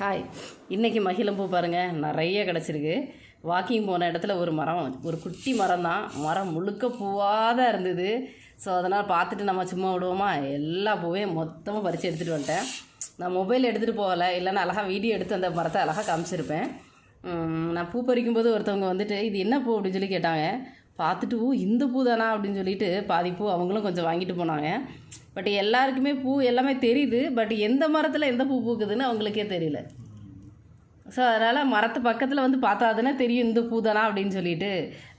Hi இன்றைக்கி மகிழம்பூ பாருங்கள் நிறைய கிடச்சிருக்கு. வாக்கிங் போன இடத்துல ஒரு மரம் ஒரு குட்டி மரம் தான். மரம் முழுக்க பூவாக தான் இருந்தது. ஸோ அதனால் பார்த்துட்டு நம்ம சும்மா விடுவோமா? எல்லா பூவையும் மொத்தமாக பறித்து எடுத்துகிட்டு வந்துட்டேன். நான் மொபைல் எடுத்துகிட்டு போகலை. இல்லைன்னா அழகாக வீடியோ எடுத்து அந்த மரத்தை அழகாக காமிச்சிருப்பேன். நான் பூ பறிக்கும்போது ஒருத்தவங்க வந்துட்டு இது என்ன பூ? அப்படின்னு சொல்லி கேட்டாங்க. பார்த்துட்டு ஓ இந்த பூ தானா? அப்படின்னு சொல்லிட்டு பாதி பூ அவங்களும் கொஞ்சம் வாங்கிட்டு போனாங்க. பட் எல்லாருக்குமே பூ எல்லாமே தெரியுது. பட் எந்த மரத்தில் எந்த பூ பூக்குதுன்னு அவங்களுக்கே தெரியல. ஸோ அதனால் மரத்து பக்கத்தில் வந்து பார்த்தாதானே தெரியும் இந்த பூ தானா அப்படின்னு சொல்லிட்டு.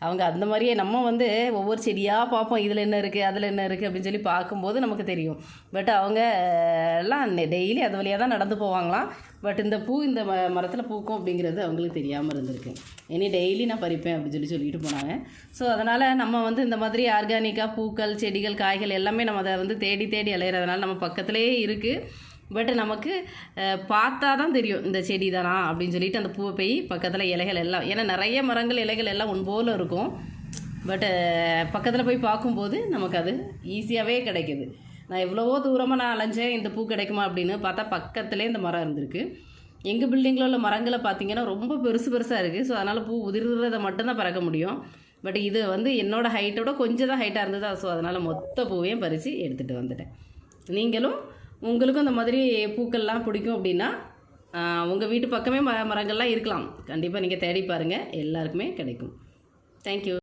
அவங்க அந்த மாதிரியே நம்ம வந்து ஒவ்வொரு செடியாக பார்ப்போம். இதில் என்ன இருக்குது அதில் என்ன இருக்குது அப்படின்னு சொல்லி பார்க்கும்போது நமக்கு தெரியும். பட் அவங்க எல்லாம் டெய்லி அது வழியாக தான் நடந்து போவாங்களாம். பட் இந்த பூ இந்த ம மரத்தில் பூக்கும் அப்படிங்கிறது அவங்களுக்கு தெரியாமல் இருந்திருக்கு. இனி டெய்லி நான் பறிப்பேன் அப்படின்னு சொல்லி சொல்லிட்டு போனாங்க. ஸோ அதனால் நம்ம வந்து இந்த மாதிரி ஆர்கானிக்காக பூக்கள் செடிகள் காய்கள் எல்லாமே நம்ம அதை வந்து தேடி தேடி அலையிறதுனால நம்ம பக்கத்துலேயே இருக்குது பட் நமக்கு பார்த்தா தான் தெரியும் இந்த செடி தானா அப்படின்னு சொல்லிட்டு அந்த பூவை போய் பக்கத்தில் இலைகள் எல்லாம் ஏன்னா நிறைய மரங்கள் இலைகள் எல்லாம் ஒன் போல் இருக்கும். பட் பக்கத்தில் போய் பார்க்கும்போது நமக்கு அது ஈஸியாகவே கிடைக்குது. நான் எவ்வளவோ தூரமாக நான் அலைஞ்சேன் இந்த பூ கிடைக்குமா அப்படின்னு பார்த்தா பக்கத்துலேயே இந்த மரம் இருந்திருக்கு. எங்கள் பில்டிங்கில் உள்ள மரங்களை பார்த்தீங்கன்னா ரொம்ப பெருசு பெருசாக இருக்குது ஸோ அதனால் பூ உதிர்றதை மட்டும்தான் பறக்க முடியும். பட் இது வந்து என்னோடய ஹைட்டோட கொஞ்சம் தான் ஹைட்டாக இருந்தது ஸோ அதனால் மொத்த பூவையும் பறித்து எடுத்துகிட்டு வந்துட்டேன். நீங்களும் உங்களுக்கும் இந்த மாதிரி பூக்கள்லாம் பிடிக்கும் அப்படின்னா உங்கள் வீட்டு பக்கமே ம மரங்கள்லாம் இருக்கலாம். கண்டிப்பாக நீங்கள் தேடி பாருங்கள் எல்லாருக்குமே கிடைக்கும். தேங்க்யூ